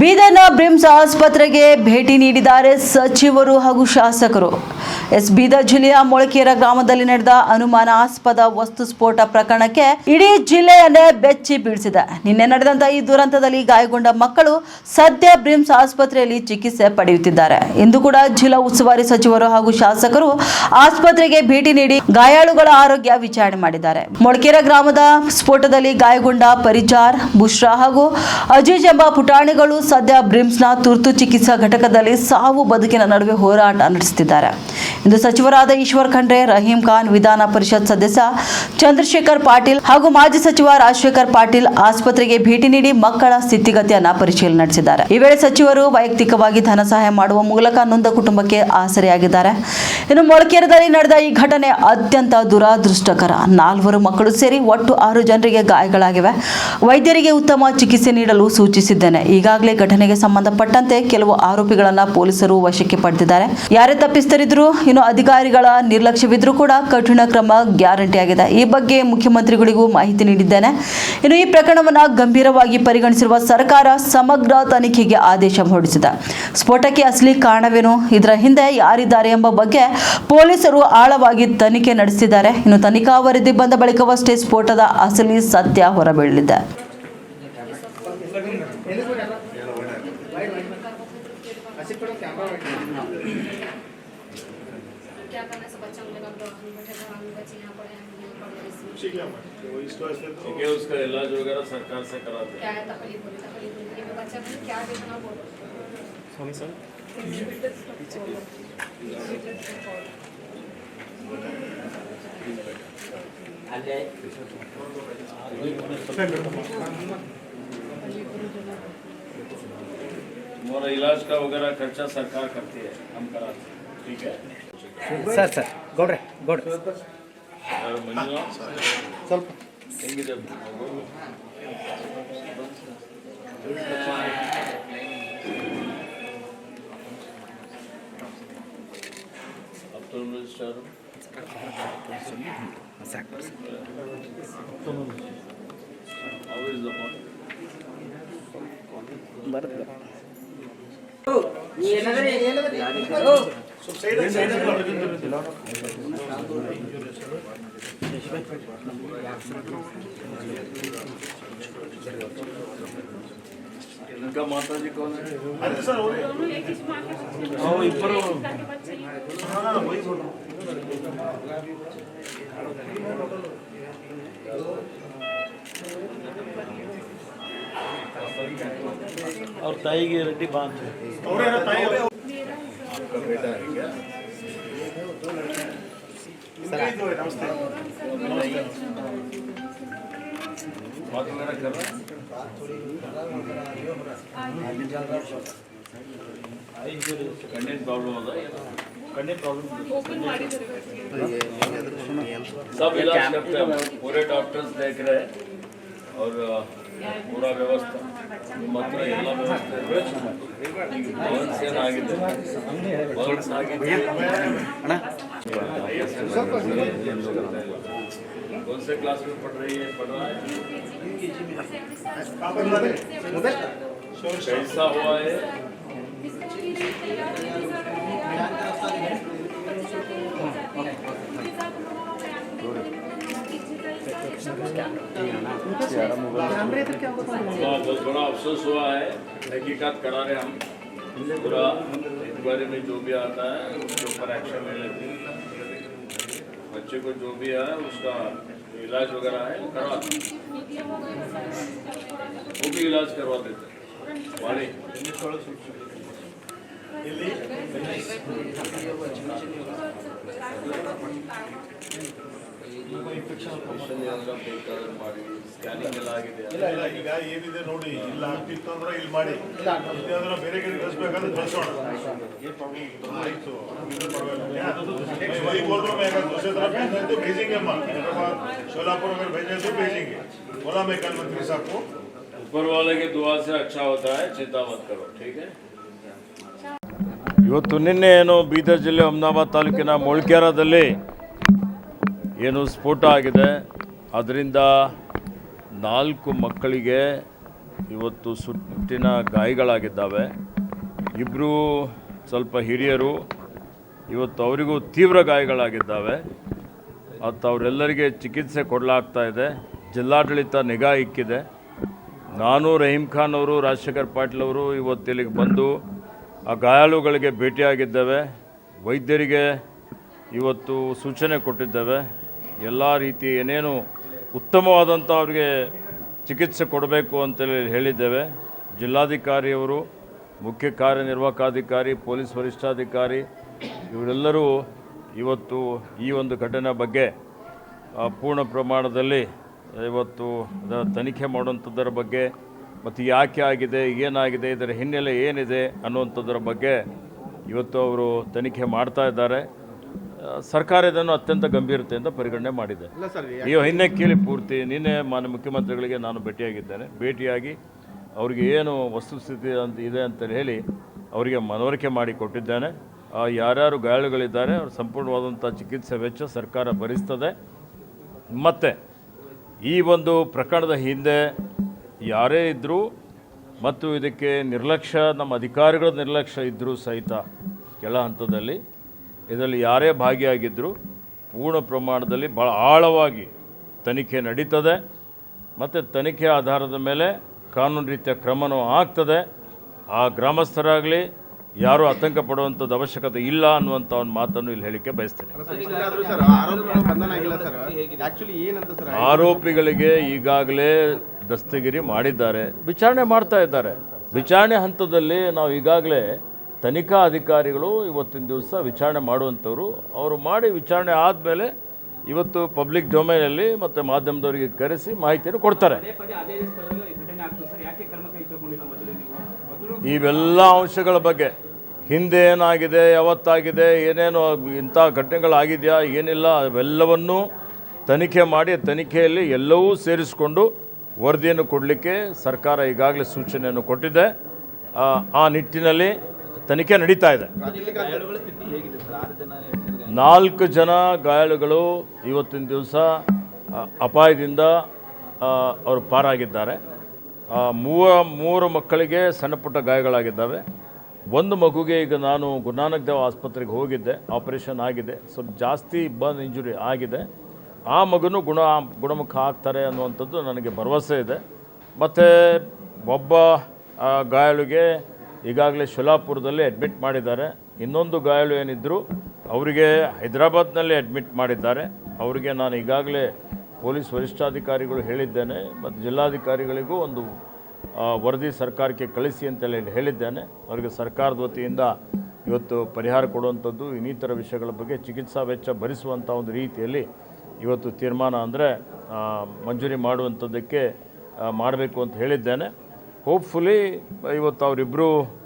ಬೀದರ್ನ BRIMS ಆಸ್ಪತ್ರೆಗೆ ಭೇಟಿ ನೀಡಿದ್ದಾರೆ ಸಚಿವರು ಹಾಗೂ ಶಾಸಕರು. ಎಸ್ ಬೀದರ್ ಜಿಲ್ಲೆಯ ಮೊಳಕೇರ ಗ್ರಾಮದಲ್ಲಿ ನಡೆದ ಅನುಮಾನಾಸ್ಪದ ವಸ್ತು ಸ್ಫೋಟ ಪ್ರಕರಣಕ್ಕೆ ಇಡೀ ಜಿಲ್ಲೆಯನ್ನೇ ಬೆಚ್ಚಿ ಬೀಳಿಸಿದೆ. ನಿನ್ನೆ ನಡೆದಂತ ಈ ದುರಂತದಲ್ಲಿ ಗಾಯಗೊಂಡ ಮಕ್ಕಳು ಸದ್ಯ ಬ್ರಿಮ್ಸ್ ಆಸ್ಪತ್ರೆಯಲ್ಲಿ ಚಿಕಿತ್ಸೆ ಪಡೆಯುತ್ತಿದ್ದಾರೆ. ಇಂದು ಕೂಡ ಜಿಲ್ಲಾ ಉಸ್ತುವಾರಿ ಸಚಿವರು ಹಾಗೂ ಶಾಸಕರು ಆಸ್ಪತ್ರೆಗೆ ಭೇಟಿ ನೀಡಿ ಗಾಯಾಳುಗಳ ಆರೋಗ್ಯ ವಿಚಾರಣೆ ಮಾಡಿದ್ದಾರೆ. ಮೊಳಕೇರ ಗ್ರಾಮದ ಸ್ಫೋಟದಲ್ಲಿ ಗಾಯಗೊಂಡ ಪರಿಚಾರ್, ಬುಷ್ರಾ ಹಾಗೂ ಅಜೀಜ್ ಎಂಬ ಪುಟಾಣಿಗಳು ಸದ್ಯ ಬ್ರಿಮ್ಸ್ನ ತುರ್ತು ಚಿಕಿತ್ಸಾ ಘಟಕದಲ್ಲಿ ಸಾವು ಬದುಕಿನ ನಡುವೆ ಹೋರಾಟ ನಡೆಸುತ್ತಿದ್ದಾರೆ. ಇಂದು ಸಚಿವರಾದ ಈಶ್ವರ್ ಖಂಡ್ರೆ, ರಹೀಂ ಖಾನ್, ವಿಧಾನ ಪರಿಷತ್ ಸದಸ್ಯ ಚಂದ್ರಶೇಖರ್ ಪಾಟೀಲ್ ಹಾಗೂ ಮಾಜಿ ಸಚಿವ ರಾಜಶೇಖರ್ ಪಾಟೀಲ್ ಆಸ್ಪತ್ರೆಗೆ ಭೇಟಿ ನೀಡಿ ಮಕ್ಕಳ ಸ್ಥಿತಿಗತಿಯನ್ನ ಪರಿಶೀಲನೆ ನಡೆಸಿದ್ದಾರೆ. ಈ ವೇಳೆ ಸಚಿವರು ವೈಯಕ್ತಿಕವಾಗಿ ಧನ ಸಹಾಯ ಮಾಡುವ ಮೂಲಕ ನೊಂದ ಕುಟುಂಬಕ್ಕೆ ಆಸರೆಯಾಗಿದ್ದಾರೆ. ಇನ್ನು ಮೊಳಕೇರದಲ್ಲಿ ನಡೆದ ಈ ಘಟನೆ ಅತ್ಯಂತ ದುರಾದೃಷ್ಟಕರ. ನಾಲ್ವರು ಮಕ್ಕಳು ಸೇರಿ ಒಟ್ಟು ಆರು ಜನರಿಗೆ ಗಾಯಗಳಾಗಿವೆ. ವೈದ್ಯರಿಗೆ ಉತ್ತಮ ಚಿಕಿತ್ಸೆ ನೀಡಲು ಸೂಚಿಸಿದ್ದೇನೆ. ಈಗಾಗಲೇ ಘಟನೆಗೆ ಸಂಬಂಧಪಟ್ಟಂತೆ ಕೆಲವು ಆರೋಪಿಗಳನ್ನು ಪೊಲೀಸರು ವಶಕ್ಕೆ ಪಡೆದಿದ್ದಾರೆ. ಯಾರೇ ತಪ್ಪಿಸ್ತರಿದ್ರು, ಇನ್ನು ಅಧಿಕಾರಿಗಳ ನಿರ್ಲಕ್ಷ್ಯವಿದ್ರೂ ಕೂಡ ಕಠಿಣ ಕ್ರಮ ಗ್ಯಾರಂಟಿ ಆಗಿದೆ ಈ ಬಗ್ಗೆ ಮುಖ್ಯಮಂತ್ರಿಗಳಿಗೂ ಮಾಹಿತಿ ನೀಡಿದ್ದೇನೆ. ಇನ್ನು ಈ ಪ್ರಕರಣವನ್ನು ಗಂಭೀರವಾಗಿ ಪರಿಗಣಿಸಿರುವ ಸರ್ಕಾರ ಸಮಗ್ರ ತನಿಖೆಗೆ ಆದೇಶ ಹೊರಡಿಸಿದೆ. ಸ್ಫೋಟಕ್ಕೆ ಅಸಲಿ ಕಾರಣವೇನು? ಇದರ ಹಿಂದೆ ಯಾರಿದ್ದಾರೆ ಎಂಬ ಬಗ್ಗೆ ಪೊಲೀಸರು ಆಳವಾಗಿ ತನಿಖೆ ನಡೆಸಿದ್ದಾರೆ ಇನ್ನು ತನಿಖಾ ವರದಿ ಬಂದ ಬಳಿಕವಷ್ಟೇ ಸ್ಫೋಟದ ಅಸಲಿ ಸತ್ಯ ಹೊರಬೀಳಲಿದೆ क्या करना सब बच्चा मिलेगा हम लोग हम बैठे घर हम बच्चे यहाँ पढ़े हैं हम यहाँ पढ़ रहे हैं ठीक है मैम वो इसको ऐसे तो ठीक है उसका इलाज वगैरह सरकार से कराते हैं क्या है तकलीफ बोले तकलीफ जिंदगी में बच्चा को क्या देखना बोलो हमारा इलाज का वगैरह खर्चा सरकार करती है हम कराते हैं ठीक है ಸರ್ ಸರ್ ಗೌಡ್ರೆ ಗೌಡ್ರೆ ಯಾರು ಮಂಜುನಾಥ್ ಸ್ವಲ್ಪ ಹೆಂಗಿದೆ contact person. Bharat Garu. Oh, ఇంకా మాతాజీ కౌన్ ఇబ్బరు और ताई की रड्डी बाँध आपका बेटा है क्या? इनकी जो है नमस्ते बात वगैरह कर रहा है ಕಣ್ಣಿನ ಪ್ರಾಬ್ಲಮ್ ಅದ ಕಣ್ಣಿನ ಪ್ರಾಬ್ಲಮ್ सब इलाज करते हैं हम। पूरे डॉक्टर्स देख रहे हैं और अ, पूरा ವ್ಯವಸ್ಥೆ ನಿಮ್ಮ ಹತ್ರ ಎಲ್ಲ ವ್ಯವಸ್ಥೆ ಇದೆ. ಬೌನ್ಸ್ ಏನಾಗಿದೆ ಬೌನ್ಸ್ ಆಗಿದೆ कौन से क्लास में पढ़ रही है है। बहुत बड़ा अफसोस हुआ है तहकीकात करा रहे हम पूरा बारे में जो भी आता है उसके ऊपर एक्शन ले लेते बच्चे को जो भी है, उसका इलाज वगैरह है, वो करवा वो भी इलाज करवा देते हैं। वाणी। ಇಲ್ಲ ಇಲ್ಲ ಈಗ ಏನಿದೆ ನೋಡಿ ಇಲ್ಲ ಆಗ್ತಿತ್ತು ಅಂದ್ರೆ ಇಲ್ಲಿ ಮಾಡಿ ಇದೆ ಅಂದ್ರೆ ಬೇರೆ ಕಡೆ ಕಳಿಸ್ಬೇಕಂದ್ರೆ ಕಳ್ಸೋಣ ಆಯ್ತು ಇದು ಪರವಾಗಿಲ್ಲ. नहीं, वही बोल रहा हूँ मैं अगर दूसरी तरफ भेजना है तो भेजेंगे हम हैदराबाद शोलापुर अगर भेजना है तो भेजेंगे बोला मैं कल मंत्री साहब को ऊपर वाले की दुआ से अच्छा होता है चिंता मत करो ठीक है ಇವತ್ತು ನಿನ್ನೆ ಏನು ಬೀದರ್ ಜಿಲ್ಲೆ ಅಹಮದಾಬಾದ್ ತಾಲೂಕಿನ ಮೊಳ್ಕೆರದಲ್ಲಿ ಏನು ಸ್ಫೋಟ ಆಗಿದೆ? ಅದರಿಂದ ನಾಲ್ಕು ಮಕ್ಕಳಿಗೆ ಇವತ್ತು ಸುಟ್ಟಿನ ಗಾಯಗಳಾಗಿದ್ದಾವೆ. ಇಬ್ಬರು ಸ್ವಲ್ಪ ಹಿರಿಯರು ಇವತ್ತು ಅವರಿಗೂ ತೀವ್ರ ಗಾಯಗಳಾಗಿದ್ದಾವೆ. ಮತ್ತು ಅವರೆಲ್ಲರಿಗೆ ಚಿಕಿತ್ಸೆ ಕೊಡಲಾಗ್ತಾ ಇದೆ. ಜಿಲ್ಲಾಡಳಿತ ನಿಗಾ ಇಕ್ಕಿದೆ. ನಾನು ರಹೀಂ ಖಾನ್ ಅವರು, ರಾಜಶೇಖರ್ ಪಾಟೀಲ್ ಅವರು ಇವತ್ತು ಇಲ್ಲಿಗೆ ಬಂದು ಆ ಗಾಯಾಳುಗಳಿಗೆ ಭೇಟಿಯಾಗಿದ್ದೇವೆ. ವೈದ್ಯರಿಗೆ ಇವತ್ತು ಸೂಚನೆ ಕೊಟ್ಟಿದ್ದೇವೆ. ಎಲ್ಲ ರೀತಿ ಏನೇನು ಉತ್ತಮವಾದಂಥ ಅವರಿಗೆ ಚಿಕಿತ್ಸೆ ಕೊಡಬೇಕು ಅಂತೇಳಿ ಹೇಳಿದ್ದೇವೆ. ಜಿಲ್ಲಾಧಿಕಾರಿಯವರು, ಮುಖ್ಯ ಕಾರ್ಯನಿರ್ವಾಹಕಾಧಿಕಾರಿ, ಪೊಲೀಸ್ ವರಿಷ್ಠಾಧಿಕಾರಿ, ಇವರೆಲ್ಲರೂ ಇವತ್ತು ಈ ಒಂದು ಘಟನೆ ಬಗ್ಗೆ ಪೂರ್ಣ ಪ್ರಮಾಣದಲ್ಲಿ ಇವತ್ತು ತನಿಖೆ ಮಾಡುವಂಥದ್ದರ ಬಗ್ಗೆ, ಮತ್ತು ಯಾಕೆ ಆಗಿದೆ, ಏನಾಗಿದೆ, ಇದರ ಹಿನ್ನೆಲೆ ಏನಿದೆ ಅನ್ನುವಂಥದ್ರ ಬಗ್ಗೆ ಇವತ್ತು ಅವರು ತನಿಖೆ ಮಾಡ್ತಾ ಇದ್ದಾರೆ. ಸರ್ಕಾರ ಇದನ್ನು ಅತ್ಯಂತ ಗಂಭೀರತೆಯಿಂದ ಪರಿಗಣನೆ ಮಾಡಿದೆ. ಈ ಹಿನ್ನೆ ಕೇಳಿ ಪೂರ್ತಿ ನಿನ್ನೆ ಮಾನ್ಯ ಮುಖ್ಯಮಂತ್ರಿಗಳಿಗೆ ನಾನು ಭೇಟಿಯಾಗಿದ್ದೇನೆ. ಭೇಟಿಯಾಗಿ ಅವರಿಗೆ ಏನು ವಸ್ತುಸ್ಥಿತಿ ಅಂತ ಇದೆ ಅಂತ ಹೇಳಿ ಅವರಿಗೆ ಮನವರಿಕೆ ಮಾಡಿ ಕೊಟ್ಟಿದ್ದೇನೆ. ಆ, ಯಾರ್ಯಾರು ಗಾಯಾಳುಗಳಿದ್ದಾರೆ ಅವ್ರ ಸಂಪೂರ್ಣವಾದಂಥ ಚಿಕಿತ್ಸೆ ವೆಚ್ಚ ಸರ್ಕಾರ ಭರಿಸ್ತದೆ. ಮತ್ತು ಈ ಒಂದು ಪ್ರಕರಣದ ಹಿಂದೆ ಯಾರೇ ಇದ್ದರೂ ಮತ್ತು ಇದಕ್ಕೆ ನಿರ್ಲಕ್ಷ್ಯ ನಮ್ಮ ಅಧಿಕಾರಿಗಳ ನಿರ್ಲಕ್ಷ್ಯ ಇದ್ದರೂ ಸಹಿತ ಕೆಳ ಹಂತದಲ್ಲಿ ಇದರಲ್ಲಿ ಯಾರೇ ಭಾಗಿಯಾಗಿದ್ದರೂ ಪೂರ್ಣ ಪ್ರಮಾಣದಲ್ಲಿ ಭಾಳ ಆಳವಾಗಿ ತನಿಖೆ ನಡೀತದೆ. ಮತ್ತು ತನಿಖೆ ಆಧಾರದ ಮೇಲೆ ಕಾನೂನು ರೀತಿಯ ಕ್ರಮನೂ ಆಗ್ತದೆ. ಆ ಗ್ರಾಮಸ್ಥರಾಗಲಿ ಯಾರೂ ಆತಂಕ ಪಡುವಂಥದ್ದು ಅವಶ್ಯಕತೆ ಇಲ್ಲ ಅನ್ನುವಂಥ ಒಂದು ಮಾತನ್ನು ಇಲ್ಲಿ ಹೇಳಿಕೆ ಬಯಸ್ತೇನೆ. ಆರೋಪಿಗಳಿಗೆ ಈಗಾಗಲೇ ದಸ್ತಗಿರಿ ಮಾಡಿದ್ದಾರೆ. ವಿಚಾರಣೆ ಮಾಡ್ತಾ ಇದ್ದಾರೆ. ವಿಚಾರಣೆ ಹಂತದಲ್ಲಿ ನಾವು ಈಗಾಗಲೇ ತನಿಖಾ ಅಧಿಕಾರಿಗಳು ಇವತ್ತಿನ ದಿವಸ ವಿಚಾರಣೆ ಮಾಡುವಂಥವ್ರು. ಅವರು ಮಾಡಿ ವಿಚಾರಣೆ ಆದಮೇಲೆ ಇವತ್ತು ಪಬ್ಲಿಕ್ ಡೊಮೈನಲ್ಲಿ ಮತ್ತು ಮಾಧ್ಯಮದವರಿಗೆ ಕರೆಸಿ ಮಾಹಿತಿಯನ್ನು ಕೊಡ್ತಾರೆ. ಇವೆಲ್ಲ ಅಂಶಗಳ ಬಗ್ಗೆ. ಹಿಂದೆ ಏನಾಗಿದೆ ಯಾವತ್ತಾಗಿದೆ ಏನೇನು ಇಂಥ ಘಟನೆಗಳಾಗಿದೆಯಾ ಏನಿಲ್ಲ ಅವೆಲ್ಲವನ್ನೂ ತನಿಖೆ ಮಾಡಿ ತನಿಖೆಯಲ್ಲಿ ಎಲ್ಲವೂ ಸೇರಿಸಿಕೊಂಡು ವರದಿಯನ್ನು ಕೊಡಲಿಕ್ಕೆ ಸರ್ಕಾರ ಈಗಾಗಲೇ ಸೂಚನೆಯನ್ನು ಕೊಟ್ಟಿದೆ. ಆ, ಆ ನಿಟ್ಟಿನಲ್ಲಿ ತನಿಖೆ ನಡೀತಾ ಇದೆ. ನಾಲ್ಕು ಜನ ಗಾಯಾಳುಗಳು ಇವತ್ತಿನ ದಿವಸ ಅಪಾಯದಿಂದ ಅವರು ಪಾರಾಗಿದ್ದಾರೆ. ಮೂವ ಮೂರು ಮಕ್ಕಳಿಗೆ ಸಣ್ಣ ಪುಟ್ಟ ಗಾಯಗಳಾಗಿದ್ದಾವೆ. ಒಂದು ಮಗುಗೆ ಈಗ ನಾನು ಗುರುನಾನಕ್ ದೇವ್ ಆಸ್ಪತ್ರೆಗೆ ಹೋಗಿದ್ದೆ. ಆಪರೇಷನ್ ಆಗಿದೆ. ಸ್ವಲ್ಪ ಜಾಸ್ತಿ ಬನ್ ಇಂಜುರಿ ಆಗಿದೆ. ಆ ಮಗುನು ಗುಣ, ಗುಣಮುಖ ಆಗ್ತಾರೆ ಅನ್ನುವಂಥದ್ದು ನನಗೆ ಭರವಸೆ ಇದೆ. ಮತ್ತು ಒಬ್ಬ ಗಾಯಾಳುಗೆ ಈಗಾಗಲೇ ಶೋಲಾಪುರದಲ್ಲಿ ಅಡ್ಮಿಟ್ ಮಾಡಿದ್ದಾರೆ. ಇನ್ನೊಂದು ಗಾಯಾಳು ಏನಿದ್ದರು ಅವರಿಗೆ ಹೈದರಾಬಾದ್ನಲ್ಲಿ ಅಡ್ಮಿಟ್ ಮಾಡಿದ್ದಾರೆ. ಅವರಿಗೆ ನಾನು ಈಗಾಗಲೇ ಪೊಲೀಸ್ ವರಿಷ್ಠಾಧಿಕಾರಿಗಳು ಹೇಳಿದ್ದೇನೆ ಮತ್ತು ಜಿಲ್ಲಾಧಿಕಾರಿಗಳಿಗೂ ಒಂದು ವರದಿ ಸರ್ಕಾರಕ್ಕೆ ಕಳಿಸಿ ಅಂತೇಳಿ ಹೇಳಿದ್ದೇನೆ. ಅವರಿಗೆ ಸರ್ಕಾರದ ವತಿಯಿಂದ ಇವತ್ತು ಪರಿಹಾರ ಕೊಡುವಂಥದ್ದು, ಇನ್ನಿತರ ವಿಷಯಗಳ ಬಗ್ಗೆ ಚಿಕಿತ್ಸಾ ವೆಚ್ಚ ಭರಿಸುವಂಥ ಒಂದು ರೀತಿಯಲ್ಲಿ ಇವತ್ತು ತೀರ್ಮಾನ ಅಂದರೆ ಮಂಜೂರಿ ಮಾಡುವಂಥದ್ದಕ್ಕೆ ಮಾಡಬೇಕು ಅಂತ ಹೇಳಿದ್ದೇನೆ. ಹೋಪ್ಫುಲಿ ಇವತ್ತು ಅವರಿಬ್ಬರು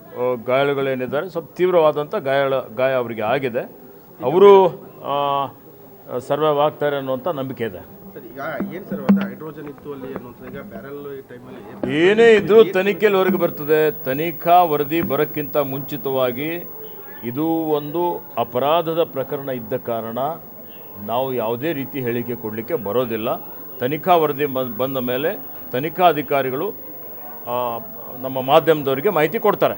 ಗಾಯಾಳುಗಳೇನಿದ್ದಾರೆ ಸ್ವಲ್ಪ ತೀವ್ರವಾದಂಥ ಗಾಯಾಳ ಗಾಯ ಅವರಿಗೆ ಆಗಿದೆ. ಅವರು ಸರ್ವೈವ್ ಆಗ್ತಾರೆ ಅನ್ನುವಂಥ ನಂಬಿಕೆ ಇದೆ. ಏನ್ ಸರ್ ಹೈಡ್ರೋಜನ್ ಇತ್ತು ಅಲ್ಲಿ ಅನ್ನೋದು ಈಗ ಬ್ಯಾರಲ್ ಟೈಮಲ್ಲಿ ಏನೇ ಇದ್ದರೂ ತನಿಖೆಯಲ್ಲಿವರೆಗೆ ಬರ್ತದೆ. ತನಿಖಾ ವರದಿ ಬರೋಕ್ಕಿಂತ ಮುಂಚಿತವಾಗಿ ಇದು ಒಂದು ಅಪರಾಧದ ಪ್ರಕರಣ ಇದ್ದ ಕಾರಣ ನಾವು ಯಾವುದೇ ರೀತಿ ಹೇಳಿಕೆ ಕೊಡಲಿಕ್ಕೆ ಬರೋದಿಲ್ಲ. ತನಿಖಾ ವರದಿ ಬಂದ್- ಬಂದ ಮೇಲೆ ತನಿಖಾ ಅಧಿಕಾರಿಗಳು ನಮ್ಮ ಮಾಧ್ಯಮದವರಿಗೆ ಮಾಹಿತಿ ಕೊಡ್ತಾರೆ.